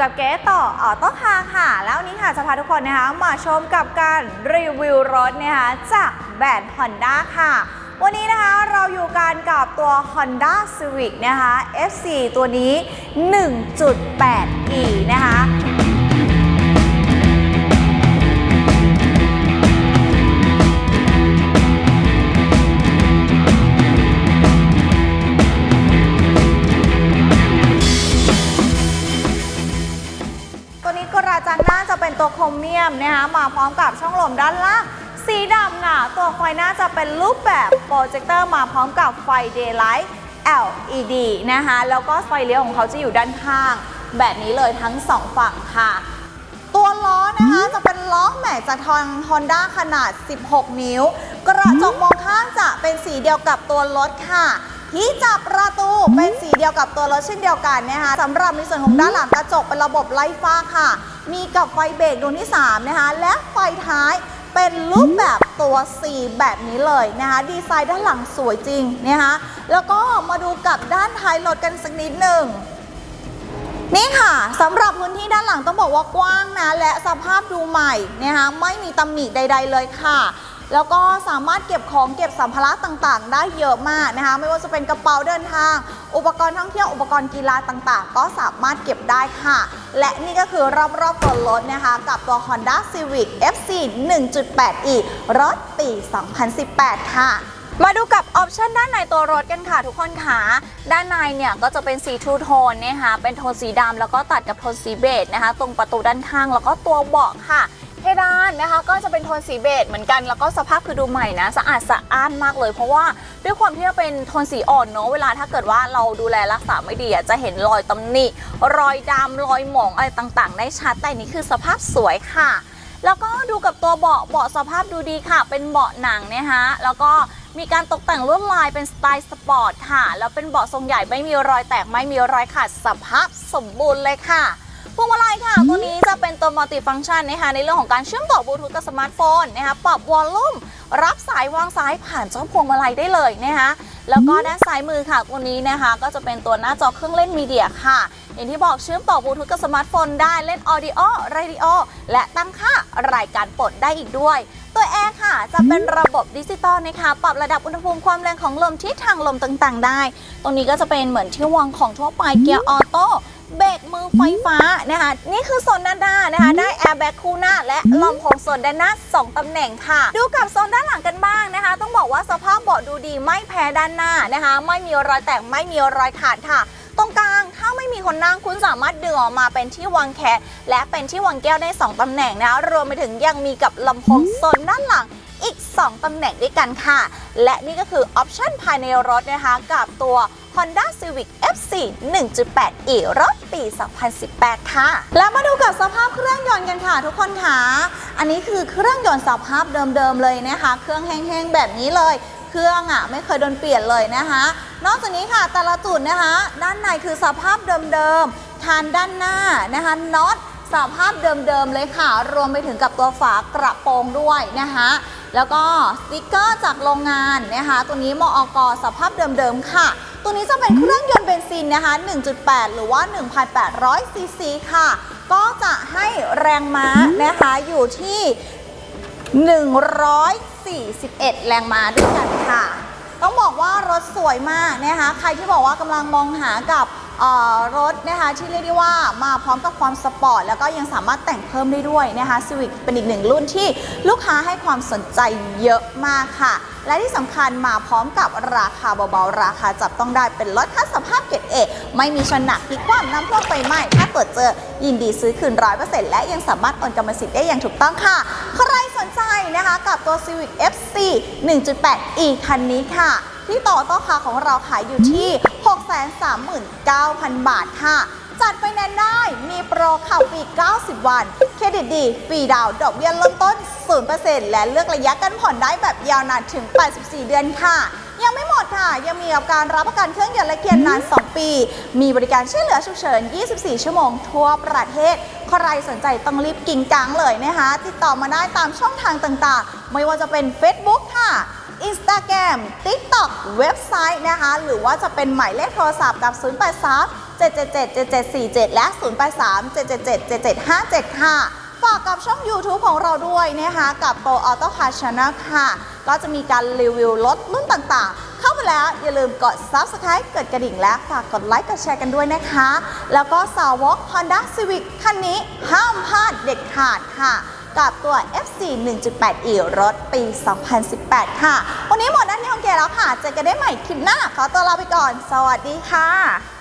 กับเก๋ต่อออโต้คาค่ะ แล้วนี้ค่ะจะพาทุกคนนะคะมาชมกับการรีวิวรถนะคะจากแบรนด์ Honda ค่ะ วันนี้นะคะเราอยู่กันกับตัว Honda Civic นะคะ FC ตัวนี้ 1.8e นะคะ ยมนะคะมาพร้อมกับช่องลมด้านล่างสีดำค่ะ ตัวไฟหน้าจะเป็นรูปแบบโปรเจคเตอร์มาพร้อมกับไฟ Daylight LED นะคะแล้วก็ไฟเลี้ยวของเขาจะอยู่ด้านข้าง แบบนี้เลยทั้งสองฝั่งค่ะ ตัวล้อนะคะจะเป็นล้อแม็กจากทาง Honda ขนาด 16 นิ้ว กระจกมองข้างจะเป็นสีเดียวกับตัวรถค่ะ ที่จับประตูเป็นสีเดียวกับตัวรถเช่นเดียวกันนะคะสำหรับในส่วนของด้านหลังกระจกเป็นระบบไล่ฟ้าค่ะ มีกับไฟเบรกดวงที่ 3 นะคะ และไฟท้ายเป็นรูปแบบตัว C แบบนี้เลยนะคะ ดีไซน์ด้านหลังสวยจริงนะคะ แล้วก็มาดูกับด้านท้ายรถกันสักนิดหนึ่งนี่ค่ะสำหรับพื้นที่ด้านหลังต้องบอกว่ากว้างนะ และสภาพดูใหม่นะคะไม่มีตำหนิใด ๆ เลยค่ะ แล้วก็สามารถเก็บของเก็บสัมภาระต่างๆ ได้เยอะมากนะคะ ไม่ว่าจะเป็นกระเป๋าเดินทาง อุปกรณ์ท่องเที่ยวอุปกรณ์กีฬาต่างๆ ก็สามารถเก็บได้ค่ะ และนี่ก็คือรอบๆตัวรถนะคะ กับตัว Honda Civic FC 1.8e รถปี 2018 ค่ะมาดูกับออปชันด้านในตัวรถกันค่ะทุกคนค่ะ ด้านในเนี่ยก็จะเป็นสีทูโทนนะคะเป็นโทนสีดำแล้วก็ตัดกับโทนสีเบจนะคะ ตรงประตูด้านข้างแล้วก็ตัวเบาะค่ะานนะคะก็จะเป็นโทนสีเบจเหมือนกันแล้วก็สภาพคือดูใหม่นะสะอาดสะอ้านมากเลย เพราะว่าด้วยความที่ว่าเป็นโทนสีอ่อนเนอะเวลาถ้าเกิดว่าเราดูแลรักษาไม่ดีจะเห็นรอยตำหนิ รอยดำรอยหมองอะไรต่างๆ ได้ชัดแต่นี่คือสภาพสวยค่ะ แล้วก็ดูกับตัวเบาะเบาะสภาพดูดีค่ะ เป็นเบาะหนังนะคะแล้วก็มีการตกแต่งลวดลายเป็นสไตล์สปอร์ตค่ะ แล้วเป็นเบาะทรงใหญ่ไม่มีรอยแตกไม่มีรอยขาดสภาพสมบูรณ์เลยค่ะ พวงมาลัยค่ะ ตัวนี้จะเป็นตัวมัลติฟัง c t ชันนะคะในเรื่องของการเชื่อมต่อบลูทูธกับสมาร์ทโฟนนะคะปรับวอลลุ่มรับสายวางซ้ายผ่านเจ้าพวงมาลัยได้เลยนะคะแล้วก็ด้านซ้ายมือค่ะตัวนี้นะคะ ก็จะเป็นตัวหน้าจอเครื่องเล่นมีเดียค่ะ อย่างที่บอกเชื่อมต่อบลูทูธกับสมาร์ทโฟนได้เล่นออดิโอเรดิโอและตั้งค่ารายการปลดได้อีกด้วย ตัวแอร์ค่ะจะเป็นระบบดิจิตอลนะคะปรับระดับอุณหภูมิความแรงของลมที่ทางลมต่างๆ ได้ ตรงนี้ก็จะเป็นเหมือนที่วางของทั่วไปเกียร์ออโต้ เบรกมือไฟฟ้านะคะ นี่คือโซนด้านหน้านะคะ ได้แอร์แบ็กคู่หน้าและลำโพงโซนด้านหน้า 2 ตำแหน่งค่ะ ดูกับโซนด้านหลังกันบ้างนะคะ ต้องบอกว่าสภาพเบาะดูดีไม่แพ้ด้านหน้านะคะ ไม่มีรอยแตกไม่มีรอยขาดค่ะ ตรงกลางถ้าไม่มีคนนั่งคุณสามารถดึงออกมาเป็นที่วางแขนและเป็นที่วางแก้วได้ 2 ตำแหน่งนะคะรวมไปถึงยังมีกับลำโพงโซนด้านหลังอีก 2 ตำแหน่งด้วยกันค่ะ และนี่ก็คือออปชันภายในรถนะคะกับตัว Honda Civic FC 1.8e รถปี 2018 ค่ะ แล้วมาดูกับสภาพเครื่องยนต์กันค่ะทุกคนค่ะ อันนี้คือเครื่องยนต์สภาพเดิมๆเลยนะคะ เครื่องแห้งๆแบบนี้เลยเครื่องอะไม่เคยโดนเปลี่ยนเลยนะคะ นอกจากนี้ค่ะแต่ละจุดนะคะ ด้านในคือสภาพเดิมๆ คานด้านหน้านะคะน็อตสภาพเดิมๆเลยค่ะ รวมไปถึงกับตัวฝากระโปรงด้วยนะคะ แล้วก็สติกเกอร์จากโรงงานนะคะ ตัวนี้มอกสภาพเดิมๆค่ะ ตัวนี้จะเป็นเครื่องยนต์เบนซินนะคะ 1.8 หรือว่า 1,800 ซีซีค่ะ ก็จะให้แรงม้านะคะอยู่ที่ 141 แรงม้าด้วยกันค่ะ ต้องบอกว่ารถสวยมากนะคะ ใครที่บอกว่ากำลังมองหากับ รถนะคะที่เรียกได้ว่ามาพร้อมกับความสปอร์ตแล้วก็ยังสามารถแต่งเพิ่มได้ด้วยนะคะ Civic เป็นอีกหนึ่งรุ่นที่ลูกค้าให้ความสนใจเยอะมากค่ะ และที่สำคัญมาพร้อมกับราคาเบาๆ ราคาจับต้องได้เป็นรถคัสสภาพเกรดเอไม่มีชนหนักพิกคว่ำน้ำท่วมไฟไหม้ถ้าเกิดเจอยินดีซื้อคืนร้อยเปอร์เซ็นต์และยังสามารถโอนกรรมสิทธิ์ได้อย่างถูกต้องค่ะ ใครสนใจนะคะกับตัว Civic FC 1.8e คันนี้ค่ะ ที่ต่อต้อคาของเราขายอยู่ที่ 639,000 บาทค่ะ จัดไฟแนนได้ มีโปรข่าฟรี 90 วัน เครดิตดีฟรีดาวดอกเบี้ยเริ่มต้น 0%และเลือกระยะการผ่อนได้แบบยาวนานถึง 84 เดือนค่ะยังไม่หมดค่ะ ยังมีกับการรับประกันเครื่องยนต์และเกียร์นาน 2 ปี มีบริการช่วยเหลือฉุกเฉิน 24 ชั่วโมงทั่วประเทศ ใครสนใจต้องรีบกิ่งกังเลยนะคะ ติดต่อมาได้ตามช่องทางต่างๆ ไม่ว่าจะเป็น Facebook ค่ะ Instagram TikTok เว็บไซต์นะคะ หรือว่าจะเป็นหมายเลขโทรศัพท์กับ 083 777 7747 และ 083 777 7757 ค่ะฝากกับช่อง YouTube ของเราด้วยนะคะกับ Pro Auto Car Channel ค่ะ ก็จะมีการรีวิวรถรุ่นต่างๆ เข้ามาแล้วอย่าลืมกด Subscribe กดกระดิ่งและฝากกดไลค์กดแชร์กันด้วยนะคะ แล้วก็สาวก Honda Civic คันนี้ห้ามพลาดเด็ดขาดค่ะ กับตัว F4 1.8e รถปี 2018 ค่ะ วันนี้หมดหน้าที่ของเกแล้วค่ะ เจอกันได้ใหม่คลิปหน้า ขอตัวลาไปก่อน สวัสดีค่ะ